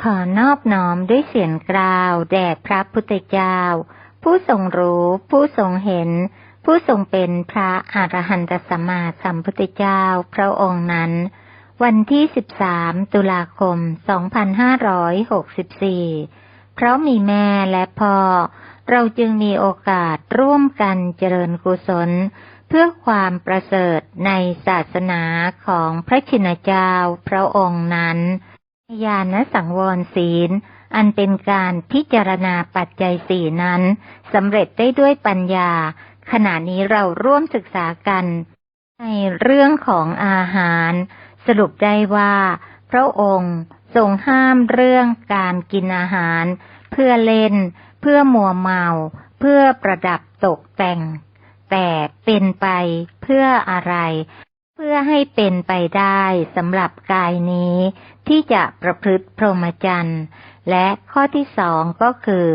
ขอนอบน้อมด้วยเสียงกล่าว แด่พระพุทธเจ้า ผู้ทรงรู้ ผู้ทรงเห็น ผู้ทรงเป็นพระอรหันตสัมมาสัมพุทธเจ้าพระองค์นั้น วันที่ 13 ตุลาคม 2564 เพราะมีแม่และพ่อ เราจึงมีโอกาสร่วมกันเจริญกุศล เพื่อความประเสริฐในศาสนาของพระชินเจ้าพระองค์นั้น ญาณสังวรศีล อันเป็นการพิจารณาปัจจัยสี่นั้นสำเร็จได้ด้วยปัญญา ขณะนี้เราร่วมศึกษากัน ในเรื่องของอาหาร สรุปได้ว่า พระองค์ทรงห้ามเรื่องการกินอาหาร เพื่อเล่น เพื่อมัวเมา เพื่อประดับตกแต่ง แต่เป็นไปเพื่ออะไร เพื่อให้เป็นไปได้สำหรับกายนี้ ที่จะประพฤติพรหมจรรย์ และข้อที่สองก็คือ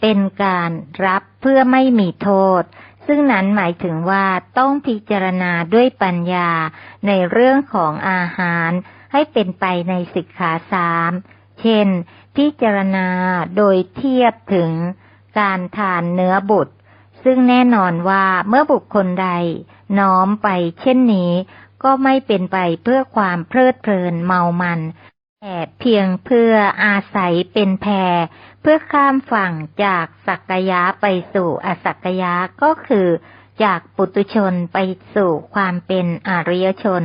เป็นการรับเพื่อไม่มีโทษ ซึ่งนั้นหมายถึงว่าต้องพิจารณาด้วยปัญญาในเรื่องของอาหารให้เป็นไปในสิกขาสามเช่น พิจารณาโดยเทียบถึงการทานเนื้อบุตร ซึ่งแน่นอนว่าเมื่อบุคคลใด น้อมไปเช่นนี้ ก็ไม่เป็นไปเพื่อความเพลิดเพลินเมามันแต่เพียงเพื่ออาศัยเป็นแพรเพื่อข้ามฝั่งจากสักยะไปสู่อสักยะก็คือ จากปุตุชนไปสู่ความเป็นอริยชน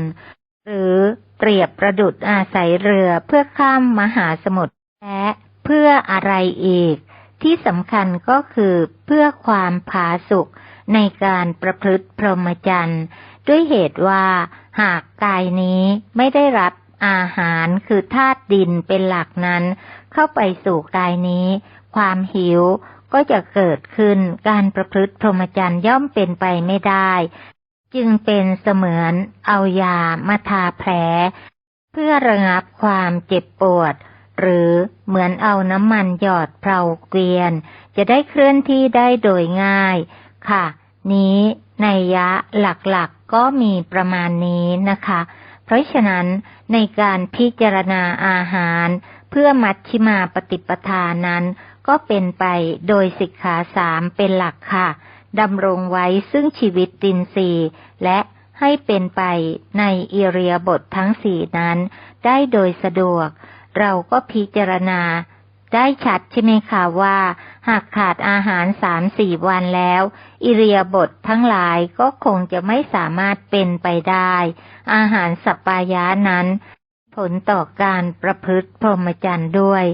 หรือเปรียบประดุดอาศัยเรือเพื่อข้ามมหาสมุทรและเพื่ออะไรอีก ที่สำคัญก็คือเพื่อความผาสุก ในการประพฤติพรหมจรรย์ด้วยเหตุว่า หากกายนี้ไม่ได้รับอาหารคือธาตุดินเป็นหลักนั้น เข้าไปสู่กายนี้ ความหิวก็จะเกิดขึ้นการประพฤติพรหมจรรย์ย่อมเป็นไปไม่ได้ จึงเป็นเสมือนเอายามาทาแผล เพื่อระงับความเจ็บปวด หรือเหมือนเอาน้ำมันหยอดเพลาเกวียน จะได้เคลื่อนที่ได้โดยง่ายค่ะ นี้ในยะหลักๆก็มีประมาณนี้นะคะ เพราะฉะนั้นในการพิจารณาอาหาร เพื่อมัชชิมาปฏิปทานั้น ก็เป็นไปโดยสิกขาสามเป็นหลักค่ะดำรงไว้ซึ่งชีวิตตินสีและให้เป็นไปในเอเรียบททั้งสี่นั้น ได้โดยสะดวก เราก็พิจารณา ได้ชัดใช่ไหมคะว่า หากขาดอาหารสามสี่วันแล้ว อิเรียบททั้งหลายก็คงจะไม่สามารถเป็นไปได้ อาหารสัปปายะนั้น ผลต่อการประพฤติพรหมจรรย์ด้วย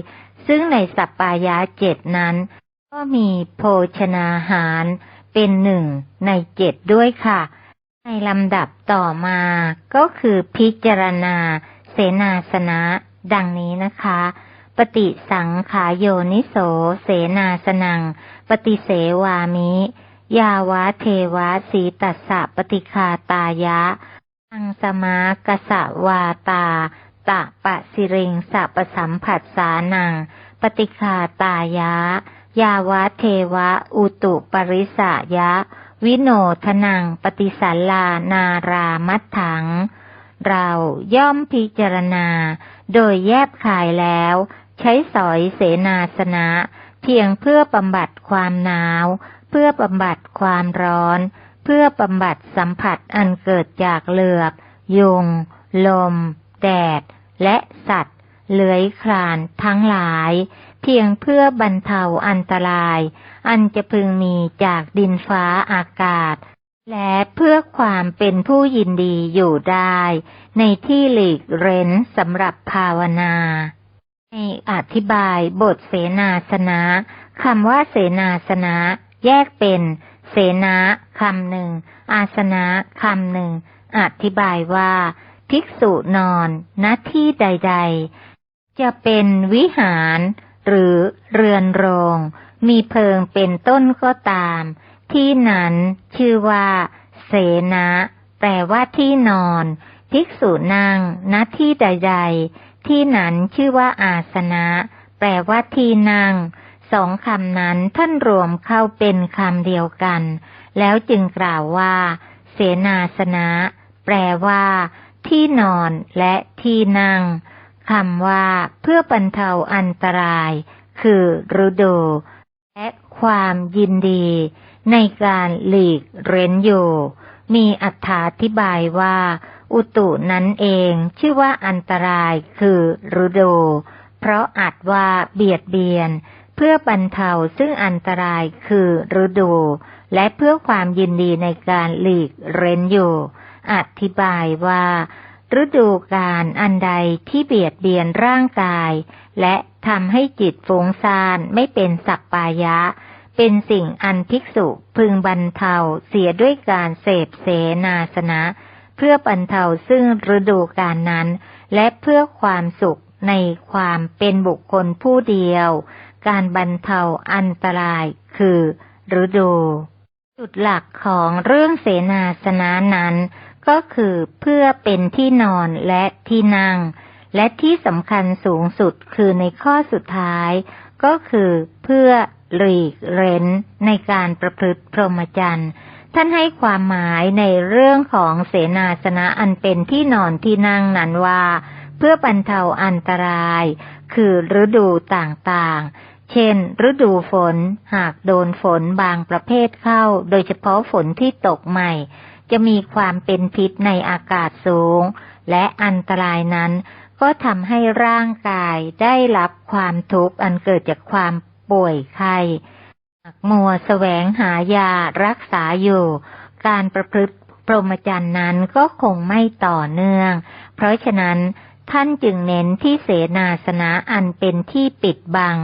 ซึ่งในสัปปายะเจ็ดนั้น ก็มีโภชนาหารเป็นหนึ่งในเจ็ดด้วยค่ะ ในลำดับต่อมาก็คือพิจารณาเสนาสนะดังนี้นะคะ ปฏิสังขายโยนิโส เสนาสนัง ปฏิเสวามิ ยาวะเทวะสีตัสสะปฏิคาตายะอังสมากสะวาตาตะปะสิริงสัปะสัมผัสสานัง ปฏิคาตายะ ยาวะเทวะ อุตุปริสายะ วิโนทนัง ปฏิสัลลานารามัตถัง เราย่อมพิจารณา โดยแยบขายแล้ว ช้สอยเสนาสนะ เพียงเพื่อบำบัดความหนาว เพื่อบำบัดความร้อน เพื่อบำบัดสัมผัสอันเกิดจากเหลือบ ยุง ลม แดด และสัตว์ เลื้อยคลานทั้งหลาย เพียงเพื่อบรรเทาอันตราย อันจะพึงมีจากดินฟ้าอากาศและเพื่อความเป็นผู้ยินดีอยู่ได้ ในที่หลีกเร้นสำหรับภาวนา ในอธิบายบทเสนาสนะคำว่าเสนาสนะแยกเป็น เสนาคำหนึ่ง อาสนะคำหนึ่ง อธิบายว่า ภิกษุนอนณที่ใด ๆ จะเป็นวิหาร หรือเรือนโรง มีเพิงเป็นต้นก็ตาม ที่นั้นชื่อว่า เสนะแปลว่าที่นอน ภิกษุนั่งณที่ใด ๆ ที่นั้นชื่อว่าอาสนะ แปลว่าที่นั่งสองคำนั้นท่านรวมเข้าเป็นคำเดียวกัน แล้วจึงกล่าวว่า เสนาสนะ แปลว่า ที่นอนและที่นั่งคำว่า เพื่อบรรเทาอันตราย คือฤดูและความยินดี ในการหลีกเร้นอยู่ มีอธิบายว่า อุตุนั้นเองชื่อว่าอันตรายคือฤดูเพราะอาจว่าเบียดเบียน เพื่อบรรเทาซึ่งอันตรายคือฤดูและเพื่อความยินดีในการหลีกเร้นอยู่ อธิบายว่า ฤดูการอันใดที่เบียดเบียนร่างกาย และทำให้จิตฟุ้งซ่านไม่เป็นสัปปายะเป็นสิ่งอันภิกษุพึงบรรเทาเสียด้วยการเสพเสนาสนะ เพื่อบรรเทาซึ่งฤดูการนั้น และเพื่อความสุขในความเป็นบุคคลผู้เดียว การบรรเทาอันตรายคือฤดูจุดหลักของเรื่องเสนาสนะนั้น ก็คือเพื่อเป็นที่นอนและที่นั่ง และที่สำคัญสูงสุดคือในข้อสุดท้าย ก็คือเพื่อหลีกเร้นในการประพฤติพรหมจรรย์ ท่านให้ความหมายในเรื่องของเสนาสนะอันเป็นที่นอนที่นั่งนั้นว่า เพื่อบรรเทาอันตราย คือฤดูต่างๆ เช่น ฤดูฝน หากโดนฝนบางประเภทเข้า โดยเฉพาะฝนที่ตกใหม่ จะมีความเป็นพิษในอากาศสูง และอันตรายนั้น ก็ทำให้ร่างกายได้รับความทุกข์อันเกิดจากความป่วยไข้ หากมัวแสวงหายารักษาอยู่ การประพฤติพรหมจรรย์นั้นก็คงไม่ต่อเนื่อง เพราะฉะนั้นท่านจึงเน้นที่เสนาสนะอันเป็นที่ปิดบัง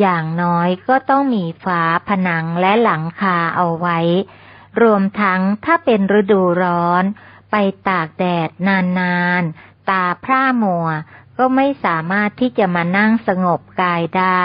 อย่างน้อยก็ต้องมีฝาผนังและหลังคาเอาไว้ รวมทั้งถ้าเป็นฤดูร้อน ไปตากแดดนานๆ ตาพร่ามัว ก็ไม่สามารถที่จะมานั่งสงบกายได้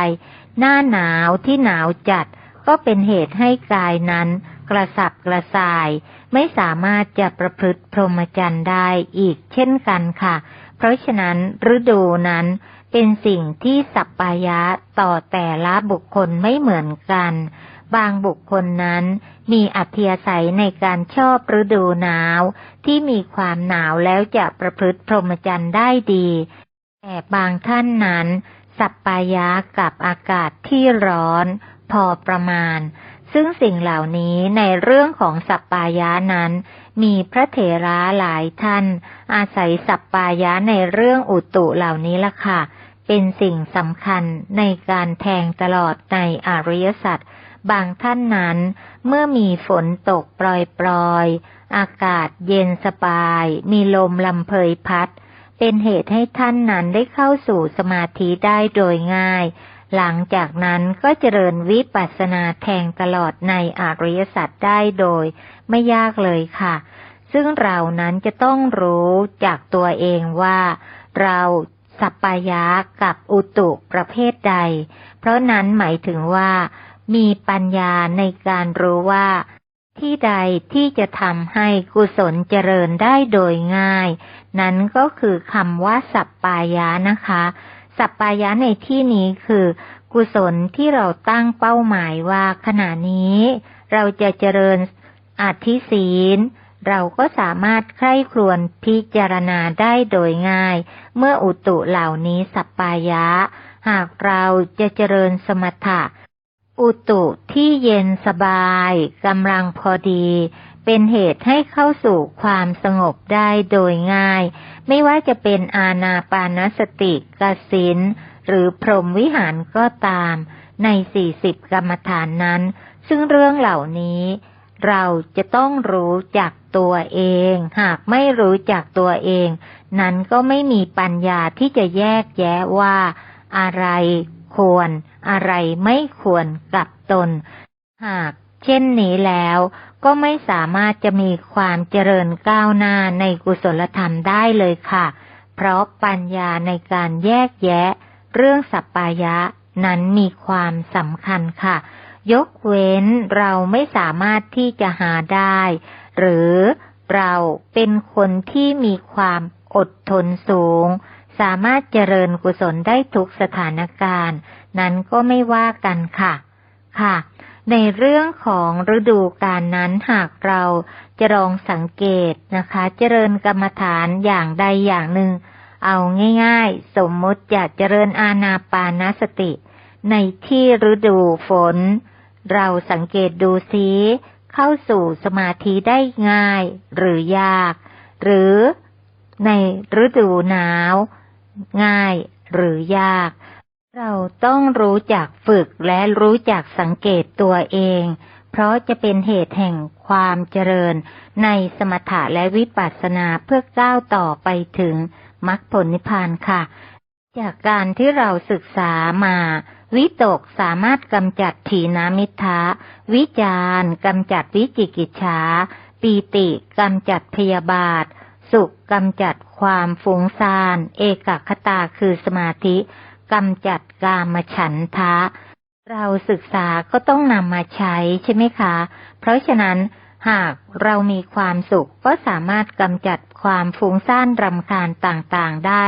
หน้าหนาวที่หนาวจัด ก็เป็นเหตุให้กายนั้น กระสับกระส่าย ไม่สามารถจะประพฤติพรหมจรรย์ได้อีกเช่นกันค่ะ เพราะฉะนั้นฤดูนั้นเป็นสิ่งที่สัปปายะต่อแต่ละบุคคลไม่เหมือนกัน บางบุคคลนั้นมีอัธยาศัยในการชอบฤดูหนาว ที่มีความหนาวแล้วจะประพฤติพรหมจรรย์ได้ดี แต่บางท่านนั้น สัปปายะกับอากาศที่ร้อน พอประมาณ ซึ่งสิ่งเหล่านี้ในเรื่องของสัปปายะนั้น มีพระเถระหลายท่าน อาศัยสัปปายะในเรื่องอุตุเหล่านี้ละค่ะ เป็นสิ่งสำคัญในการแทงตลอดในอริยสัจบางท่านนั้น เมื่อมีฝนตกปลอยๆ อากาศเย็นสบาย มีลมลำเพยพัด เป็นเหตุให้ท่านนั้นได้เข้าสู่สมาธิได้โดยง่าย หลังจากนั้นก็เจริญวิปัสสนาแทงตลอดในอริยสัจได้โดย ไม่ยากเลยค่ะ ซึ่งเรานั้นจะต้องรู้จากตัวเองว่า เราสัปปายะกับอุตุประเภทใด เพราะนั้นหมายถึงว่า มีปัญญาในการรู้ว่า ที่ใดที่จะทำให้กุศลเจริญได้โดยง่าย นั้นก็คือคำว่าสัปปายะนะคะ สัปปายะในที่นี้คือ กุศลที่เราตั้งเป้าหมายว่าขณะนี้ เราจะเจริญอธิศีล เราก็สามารถใคร่ครวญพิจารณาได้โดยง่าย เมื่ออุตุเหล่านี้สัปปายะ หากเราจะเจริญสมถะ อุตุที่เย็นสบายกำลังพอดี เป็นเหตุให้เข้าสู่ความสงบได้โดยง่าย ไม่ว่าจะเป็นอาณาปานสติกสินหรือพรหมวิหารก็ตามในสี่สิบกรรมฐานนั้น ซึ่งเรื่องเหล่านี้ เราจะต้องรู้จักตัวเอง หากไม่รู้จักตัวเอง นั้นก็ไม่มีปัญญาที่จะแยกแยะว่า อะไรควร อะไรไม่ควรกับตน หากเช่นนี้แล้ว ก็ไม่สามารถจะมีความเจริญก้าวหน้าในกุศลธรรมได้เลยค่ะ เพราะปัญญาในการแยกแยะ เรื่องสัปปายะนั้นมีความสำคัญค่ะ ยกเว้นเราไม่สามารถที่จะหาได้ หรือเราเป็นคนที่มีความอดทนสูง สามารถเจริญกุศลได้ทุกสถานการณ์ นั้นก็ไม่ว่ากันค่ะ ค่ะ ในเรื่องของฤดูการนั้นหากเราจะลองสังเกตนะคะ เจริญกรรมฐานอย่างใดอย่างหนึ่ง เอาง่าย ๆ สมมติอยากเจริญอาณาปานสติ ในที่ฤดูฝน เราสังเกตดูซิเข้าสู่สมาธิได้ง่ายหรือยาก หรือในฤดูหนาว ง่ายหรือยาก เราต้องรู้จักฝึกและรู้จักสังเกตตัวเอง เพราะจะเป็นเหตุแห่งความเจริญ ในสมถะและวิปัสสนาเพื่อก้าวต่อไปถึงมรรคผลนิพพานค่ะ จากการที่เราศึกษามาวิตกสามารถกำจัดถีนามิทะวิจารกำจัดวิจิกิจฉาปีติกำจัดพยาบาท สุขกำจัดความฟุ้งซ่าน เอกคตาคือสมาธิ กำจัดกามฉันทะ เราศึกษาก็ต้องนำมาใช้ใช่ไหมคะ เพราะฉะนั้นหากเรามีความสุขก็สามารถกำจัดความฟุ้งซ่านรำคาญต่างๆได้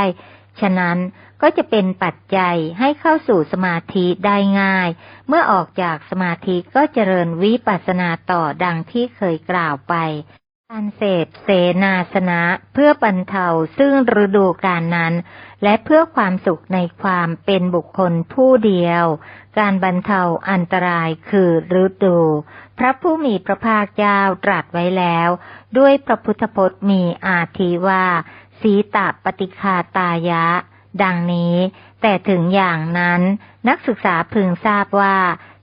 ฉะนั้นก็จะเป็นปัจจัยให้เข้าสู่สมาธิได้ง่าย เมื่อออกจากสมาธิก็เจริญวิปัสสนาต่อดังที่เคยกล่าวไป การเสพเสนาสนะเพื่อบรรเทาซึ่งฤดูกาลนั้น และเพื่อความสุขในความเป็นบุคคลผู้เดียว การบรรเทาอันตรายคือฤดู พระผู้มีพระภาคเจ้าตรัสไว้แล้ว ด้วยพระพุทธพจน์มีอาทีว่า สีตะปฏิคาตายะ ดังนี้ แต่ถึงอย่างนั้น นักศึกษาพึงทราบว่า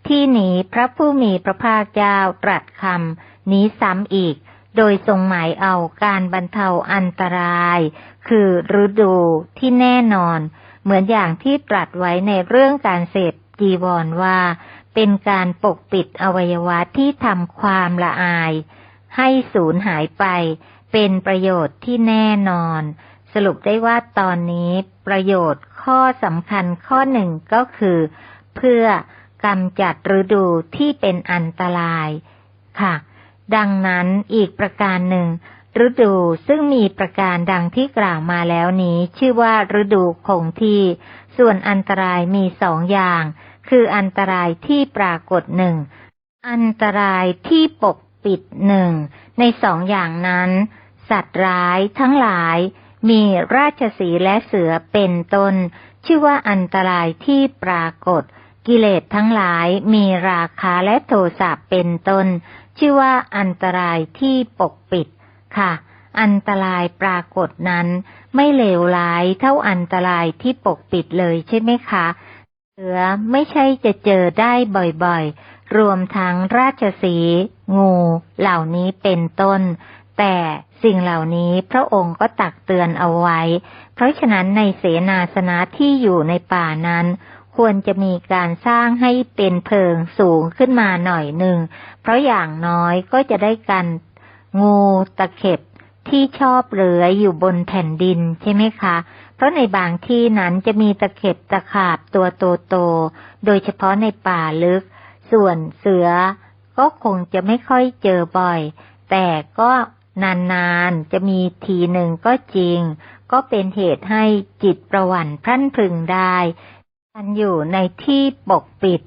ที่นี้พระผู้มีพระภาคเจ้าตรัสคำนี้ซ้ำอีก โดยทรงหมายเอาการบรรเทาอันตราย คือฤดูที่แน่นอน เหมือนอย่างที่ตรัสไว้ในเรื่องการเสพจีวรว่า เป็นการปกปิดอวัยวะที่ทำความละอาย ให้สูญหายไป เป็นประโยชน์ที่แน่นอน สรุปได้ว่าตอนนี้ประโยชน์ข้อสำคัญข้อหนึ่งก็คือ เพื่อกำจัดฤดูที่เป็นอันตรายค่ะ ดังนั้นอีกประการหนึ่ง ฤดูซึ่งมีประการดังที่กล่าวมาแล้วนี้ ชื่อว่าฤดูคงที่ ส่วนอันตรายมีสองอย่าง คืออันตรายที่ปรากฏหนึ่งอันตรายที่ปกปิดหนึ่งในสองอย่างนั้น สัตว์ร้ายทั้งหลาย มีราชสีและเสือเป็นต้น ชื่อว่าอันตรายที่ปรากฏ กิเลสทั้งหลายมีราคาและโทสะเป็นต้น ชื่อว่าอันตรายที่ปกปิดค่ะ อันตรายปรากฏนั้น ไม่เลวร้ายเท่าอันตรายที่ปกปิดเลยใช่ไหมคะเสือไม่ใช่จะเจอได้บ่อยๆ รวมทั้งราชสีงูเหล่านี้เป็นต้น แต่สิ่งเหล่านี้พระองค์ก็ตักเตือนเอาไว้ เพราะฉะนั้นในเสนาสนะที่อยู่ในป่านั้น ควรจะมีการสร้างให้เป็นเพิงสูงขึ้นมาหน่อยหนึ่ง เพราะอย่างน้อยก็จะได้กันงูตะเข็บที่ชอบเหลืออยู่บนแผ่นดินใช่ไหมคะ เพราะในบางที่นั้นจะมีตะเข็บตะขาบตัวโตๆ โดยเฉพาะในป่าลึก ส่วนเสือก็คงจะไม่ค่อยเจอบ่อย แต่ก็นานๆ จะมีทีหนึ่งก็จริง ก็เป็นเหตุให้จิตประวันพรั่นพึงได้ การอยู่ในที่ปกปิด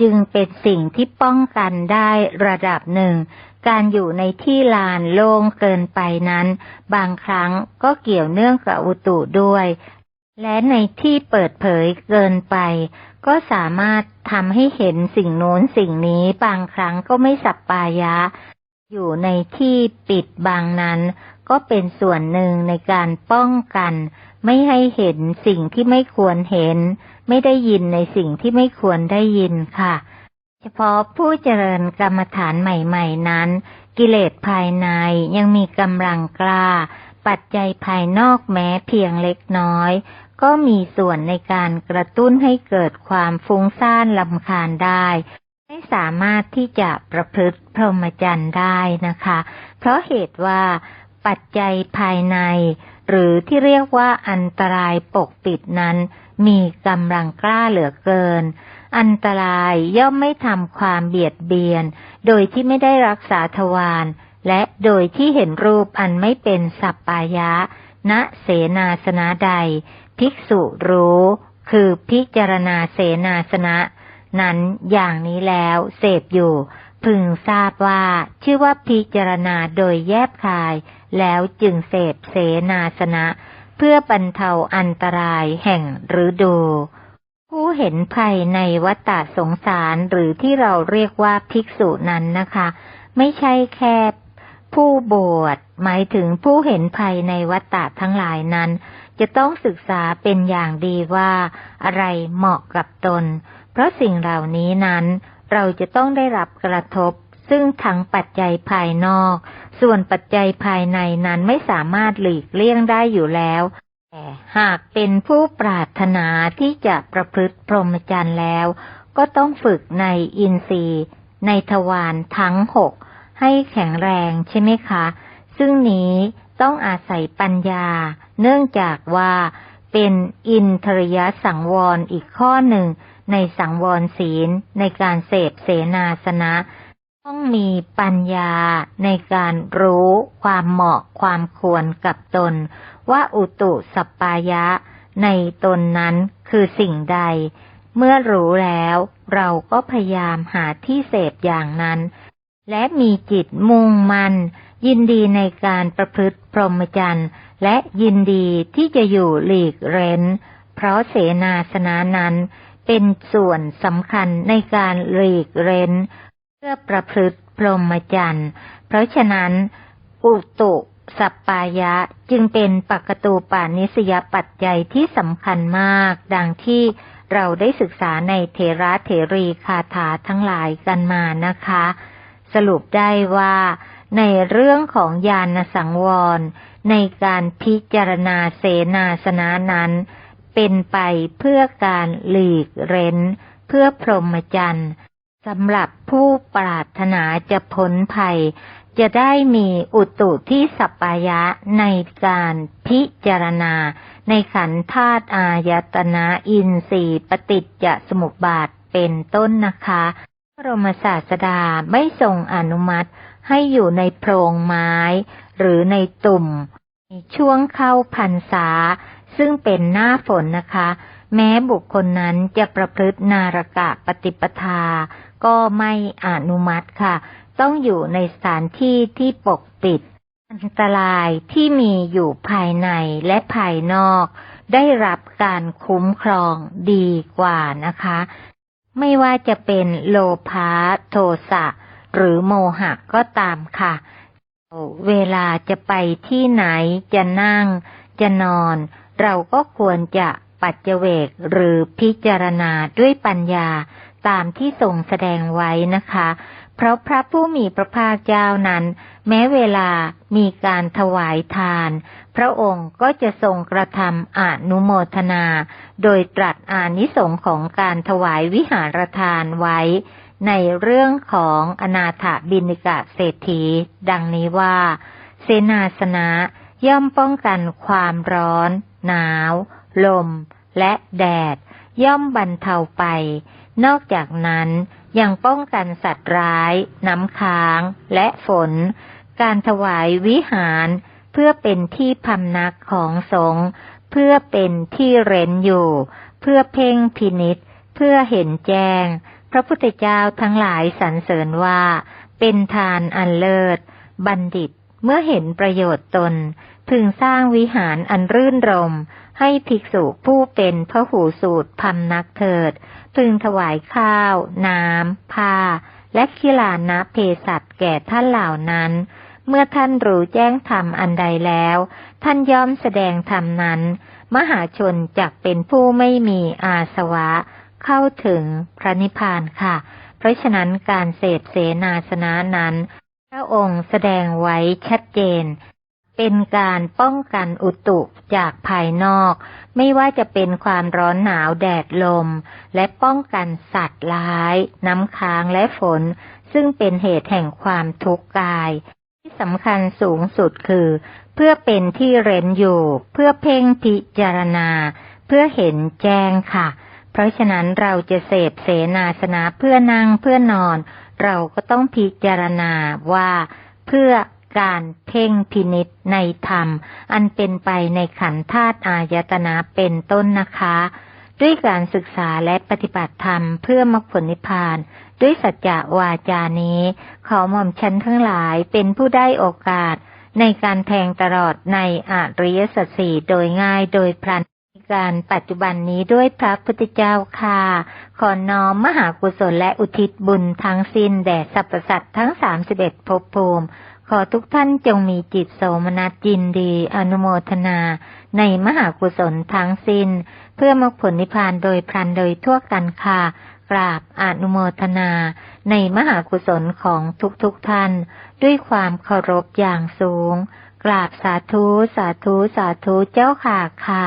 จึงเป็นสิ่งที่ป้องกันได้ระดับหนึ่ง การอยู่ในที่ลานโล่งเกินไปนั้น บางครั้งก็เกี่ยวเนื่องกับอุตุด้วย และในที่เปิดเผยเกินไป ก็สามารถทำให้เห็นสิ่งโน้นสิ่งนี้บางครั้งก็ไม่สัปปายะ อยู่ในที่ปิดบางนั้น ก็เป็นส่วนหนึ่งในการป้องกัน ไม่ให้เห็นสิ่งที่ไม่ควรเห็น ไม่ได้ยินในสิ่งที่ไม่ควรได้ยินค่ะ เฉพาะผู้เจริญกรรมฐานใหม่ ๆ นั้น กิเลสภายในยังมีกำลังกล้า ปัจจัยภายนอกแม้เพียงเล็กน้อย ก็มีส่วนในการกระตุ้นให้เกิดความฟุ้งซ่านลำคาญได้ไม่สามารถที่จะประพฤติพรหมจรรย์ได้นะคะ เพราะเหตุว่าปัจจัยภายใน หรือที่เรียกว่าอันตรายปกปิดนั้น มีกำลังกล้าเหลือเกิน อันตรายย่อมไม่ทำความเบียดเบียน โดยที่ไม่ได้รักษาทวารและโดยที่เห็นรูปอันไม่เป็นสัปปายะ ณเสนาสนะใด ภิกษุรู้ คือพิจารณาเสนาสนะ นั้นอย่างนี้แล้วเสพอยู่ พึงทราบว่า ชื่อว่าพิจารณาโดยแยบคาย แล้วจึงเสพเสนาสนะ เพื่อบรรเทาอันตรายแห่งฤดู ผู้เห็นภัยในวัฏฏสงสารหรือที่เราเรียกว่าภิกษุนั้นนะคะ ไม่ใช่แค่ผู้บวชหมายถึงผู้เห็นภัยในวัฏฏะทั้งหลายนั้น จะต้องศึกษาเป็นอย่างดีว่าอะไรเหมาะกับตน เพราะสิ่งเหล่านี้นั้น เราจะต้องได้รับกระทบ ซึ่งทั้งปัจจัยภายนอก ส่วนปัจจัยภายในนั้นไม่สามารถหลีกเลี่ยงได้อยู่แล้ว แต่หากเป็นผู้ปรารถนาที่จะประพฤติพรหมจรรย์แล้ว ก็ต้องฝึกในอินทรีย์ ในทวารทั้งหกให้แข็งแรงใช่ไหมคะ ซึ่งนี้ต้องอาศัยปัญญา เนื่องจากว่าเป็นอินทริยสังวรอีกข้อหนึ่ง ในสังวรศีล ในการเสพเสนาสนะ ต้องมีปัญญาในการรู้ความเหมาะความควรกับตน ว่าอุตุสปปายะ ในตนนั้นคือสิ่งใด เมื่อรู้แล้วเราก็พยายามหาที่เสพอย่างนั้น และมีจิตมุ่งมัน่นยินดีในการประพฤติพรหมจรรย์ และยินดีที่จะอยู่หลีกเร้น เพราะเสนาสนะนั้นเป็นส่วนสำคัญในการหลีกเร้น เพื่อประพฤติพรหมจรรย์ เพราะฉะนั้น อุตุสัปปายะจึงเป็นปกตูปานิสยปัจจัยที่สำคัญมาก ดังที่เราได้ศึกษาในเทระเทรีคาถาทั้งหลายกันมานะคะ สรุปได้ว่า ในเรื่องของญาณสังวร ในการพิจารณาเสนาสนะนั้น เป็นไปเพื่อการหลีกเร้น เพื่อพรหมจรรย์ สำหรับผู้ปรารถนาจะพ้นภัย จะได้มีอุตุที่สัปปายะในการพิจารณา ในขันธาตุอายตนะอินทรีย์ปฏิจจสมุปบาทเป็นต้นนะคะพระรมศาสดาไม่ทรงอนุมัติให้อยู่ในโพรงไม้ หรือในตุ่มในช่วงเข้าพรรษา ซึ่งเป็นหน้าฝนนะคะ แม้บุคคลนั้นจะประพฤตินารกะปฏิปทา ก็ไม่อนุมัติค่ะ ต้องอยู่ในสถานที่ที่ปกปิด อันตรายที่มีอยู่ภายในและภายนอก ได้รับการคุ้มครองดีกว่านะคะ ไม่ว่าจะเป็นโลภะโทสะหรือโมหะก็ตามค่ะ เวลาจะไปที่ไหนจะนั่ง จะนอน เราก็ควรจะปัจเจเวกหรือพิจารณาด้วยปัญญา ตามที่ทรงแสดงไว้นะคะ เพราะพระผู้มีพระภาคเจ้านั้น แม้เวลามีการถวายทาน พระองค์ก็จะทรงกระทำอนุโมทนา โดยตรัสอานิสงค์ของการถวายวิหารทานไว้ ในเรื่องของอนาถบินิกะเศรษฐี ดังนี้ว่า เสนาสนะย่อมป้องกันความร้อน หนาว ลม และแดด ย่อมบรรเทาไป นอกจากนั้นยังป้องกันสัตว์ร้าย น้ำค้าง และฝน การถวายวิหาร เพื่อเป็นที่พำนักของสงฆ์เพื่อเป็นที่เร้นอยู่ เพื่อเพ่งพินิษเพื่อเห็นแจ้ง พระพุทธเจ้าทั้งหลายสรรเสริญว่า เป็นทานอันเลิศ บัณฑิตเมื่อเห็นประโยชน์ตน พึงสร้างวิหารอันรื่นรม ให้ภิกษุผู้เป็นพระหูสูตรพำนักเถิด พึงถวายข้าว น้ำผ้า และกิลานะเพสัตแก่ท่านเหล่านั้น เมื่อท่านรู้แจ้งธรรมอันใดแล้ว ท่านย่อมแสดงธรรมนั้น มหาชนจักเป็นผู้ไม่มีอาสวะ เข้าถึงพระนิพพานค่ะ เพราะฉะนั้นการเสพเสนาสนะนั้น พระองค์แสดงไว้ชัดเจน เป็นการป้องกันอุตุจากภายนอก ไม่ว่าจะเป็นความร้อนหนาวแดดลม และป้องกันสัตว์ร้าย น้ำค้างและฝน ซึ่งเป็นเหตุแห่งความทุกข์กาย ที่สำคัญสูงสุดคือ เพื่อเป็นที่เร้นอยู่ เพื่อเพ่งพิจารณา เพื่อเห็นแจ้งค่ะ เพราะฉะนั้นเราจะเสพเสนาสนะเพื่อนั่งเพื่อนอน เราก็ต้องพิจารณาว่าเพื่อ การเพ่งพินิษในธรรม อันเป็นไปในขันธาตุอายตนะเป็นต้นนะคะ ด้วยการศึกษาและปฏิบัติธรรมเพื่อมรรคผลนิพพาน ด้วยสัจจะวาจานี้ ขอหม่อมฉันทั้งหลายเป็นผู้ได้โอกาส ในการแทงตลอดในอริยสัจสี่โดยง่ายโดยพลันการปัจจุบันนี้ด้วยพระพุทธเจ้าค่ะ ขอน้อมมหากุศลและอุทิศบุญทั้งสิ้นแด่สรรพสัตว์ทั้งสามสิบเอ็ดภพภูมิ ขอทุกท่านจงมีจิตโสมนัสยินดี อนุโมทนา ในมหากุศลทั้งสิ้น เพื่อมรรคผลนิพพานโดยพลันโดยทั่วกันค่ะ กราบอนุโมทนา ในมหากุศลของทุกๆทท่าน ด้วยความเคารพอย่างสูง กราบสาธุสาธุสาธุเจ้าค่ะค่ะ